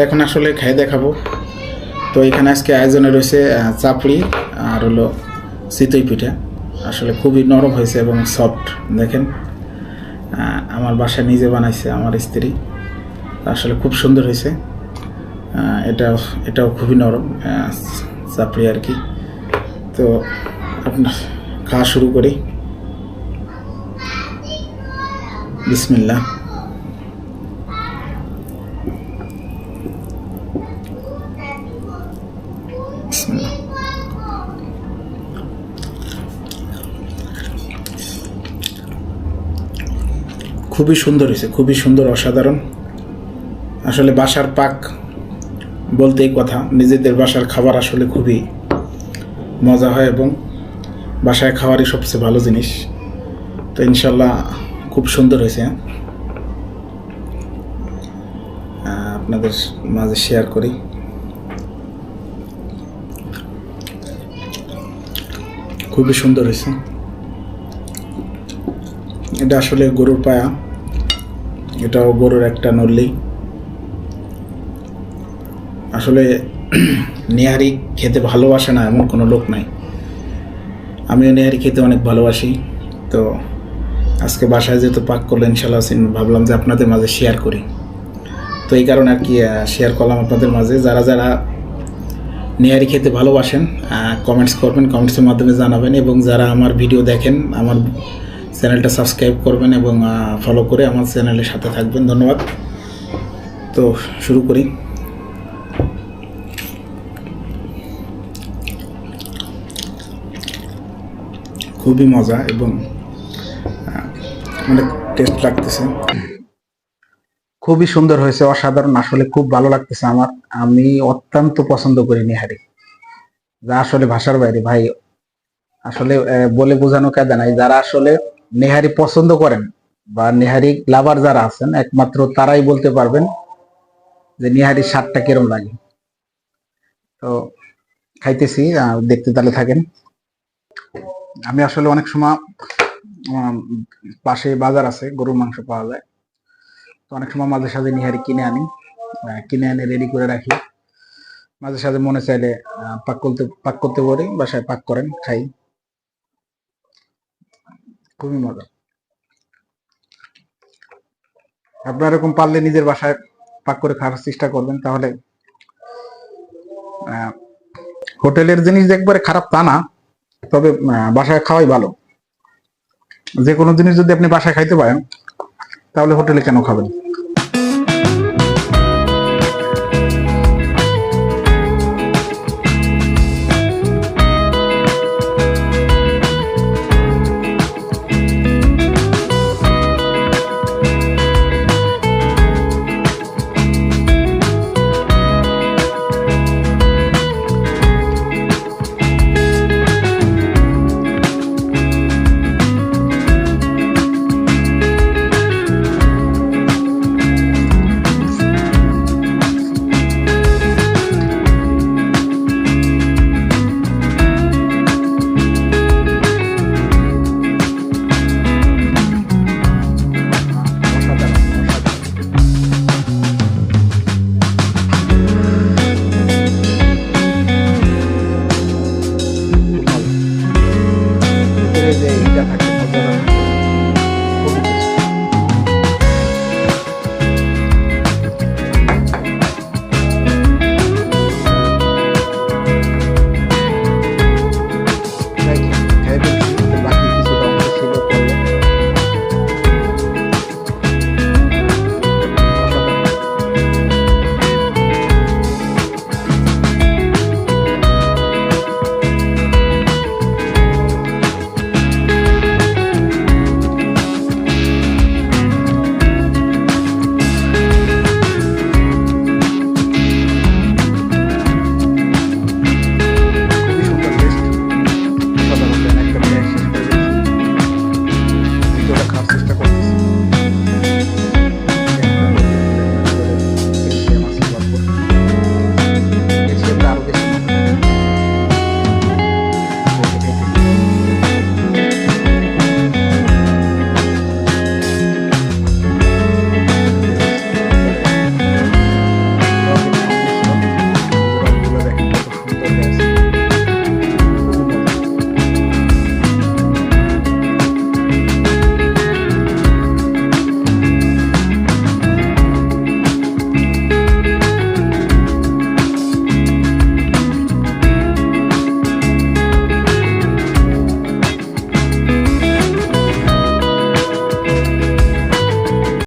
এখন আসলে খাই দেখাবো। তো এখানে আজকে আয়োজনে রয়েছে চাপড়ি আর হলো চিতই পিঠা। আসলে খুবই নরম হয়েছে এবং সফট দেখেন। আমার বাসায় নিজে বানাইছে আমার স্ত্রী। আসলে খুব সুন্দর হয়েছে। আহ, এটাও খুবই নরম চাপড়ি আর কি। তো আপনার খাওয়া শুরু করি। বিসমিল্লাহ। খুবই সুন্দর হয়েছে, খুবই সুন্দর, অসাধারণ। আসলে বাসার পাক বলতেই কথা, নিজেদের বাসার খাবার আসলে খুবই মজা হয় এবং বাসায় খাওয়ারই সবচেয়ে ভালো জিনিস। তো ইনশাল্লাহ খুব সুন্দর হয়েছে হ্যাঁ? আপনাদের মাঝে শেয়ার করি। খুবই সুন্দর হয়েছে। এটা আসলে গরুর পায়া। এটাও গরুর একটা নল্লি। আসলে নেহারি খেতে ভালোবাসে না এমন কোনো লোক নাই। আমিও নেহারি খেতে অনেক ভালোবাসি। তো আজকে বাসায় যেহেতু পাক করলেন ইনশাল্লাহ সিন- ভাবলাম যে আপনাদের মাঝে শেয়ার করি। তো এই কারণে আর কি শেয়ার করলাম আপনাদের মাঝে। যারা যারা নেহারি খেতে ভালোবাসেন কমেন্টস করবেন কমেন্টসের মাধ্যমে জানাবেন এবং যারা আমার ভিডিও দেখেন, আমার চ্যানেলটা সাবস্ক্রাইব করবেন এবং ফলো করে আমার চ্যানেলের সাথে থাকবেন। ধন্যবাদ। তো শুরু করি। খুবই মজা এবং অনেক টেস্ট লাগতেছে। খুবই সুন্দর হয়েছে, অসাধারণ। আসলে খুব ভালো লাগতেছে আমার। আমি অত্যন্ত পছন্দ করি নিহারি। যা আসলে ভাষার বাইরে, ভাই। আসলে বলে বোঝানো কাজে নাই। যারা আসলে নেহারি পছন্দ করেন বা নেহারি লাভার যারা আছেন, একমাত্র তারাই বলতে পারবেন যে নিহারির স্বাদটা কিরম লাগে। তো খাইতেছি দেখতে তাহলে থাকেন। আমি আসলে অনেক সময় পাশে বাজার আছে, গরুর মাংস পাওয়া যায়। তো অনেক সময় মাঝে সাঝে নিহারি কিনে আনি কিনে এনে রেডি করে রাখি। মাঝে সাঝে মনে চাইলে পাক করতে পাক করতে পারি, বাসায় পাক করেন, খাই। খুবই মজা। আপনারা এরকম পারলে নিজের বাসায় পাক করে খাওয়ার চেষ্টা করবেন, তাহলে হোটেলের জিনিস একবারে খারাপ তা না, তবে বাসায় খাওয়াই ভালো। যে কোনো জিনিস যদি আপনি বাসায় খাইতে পারেন তাহলে হোটেলে কেন খাবেন? desde Ida